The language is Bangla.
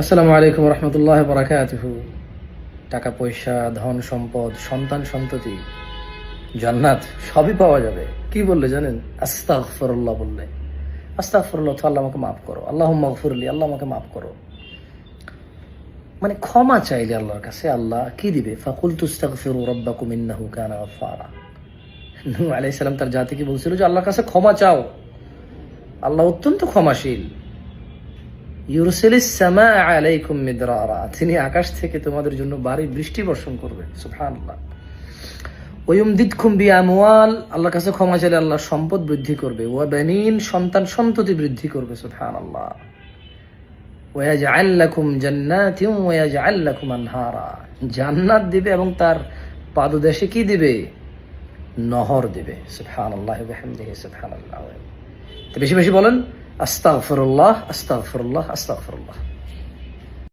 আসসালামু আলাইকুম রহমতুল্লাহ বরাকাতুহু। টাকা, পয়সা, ধন সম্পদ, সন্তান সন্ততি, জান্নাত সবই পাওয়া যাবে। কি বললে জানেন? আস্তাগফিরুল্লাহ বললে। আস্তাগফিরুল্লাহ তো আল্লাহ আমাকে মাফ করো। আল্লাহ মাগফিরলি আল্লাহ আমাকে মাফ করো। মানে ক্ষমা চাইলে আল্লাহর কাছে আল্লাহ কি দিবে? ফাকুল তুস্তাগফিরু রাব্বাকুম ইন্নাহু কানা গাফফারা। নূহ আলাইহিস সালাম তার জাতিকে বলছিল যে আল্লাহর কাছে ক্ষমা চাও। আল্লাহ অত্যন্ত ক্ষমাশীল। তিনি আকাশ থেকে তোমাদের জন্য বাড়ি বৃষ্টি বর্ষণ করবে বিআমওয়াল। আল্লাহর কাছে ক্ষমা চাইলে আল্লাহ সম্পদ বৃদ্ধি করবে। ওয়া বানিন, সন্তান সন্ততি বৃদ্ধি করবে। লাকুম আনহারা। জান্নাত দিবে এবং তার পাদদেশে কি দিবে? নহর দিবে। সুবহানাল্লাহ ওয়া বিহামদিহি, সুবহানাল্লাহ। তো বেশি বেশি বলেন আস্তাগফিরুল্লাহ আস্তাগফিরুল্লাহ আস্তাগফিরুল্লাহ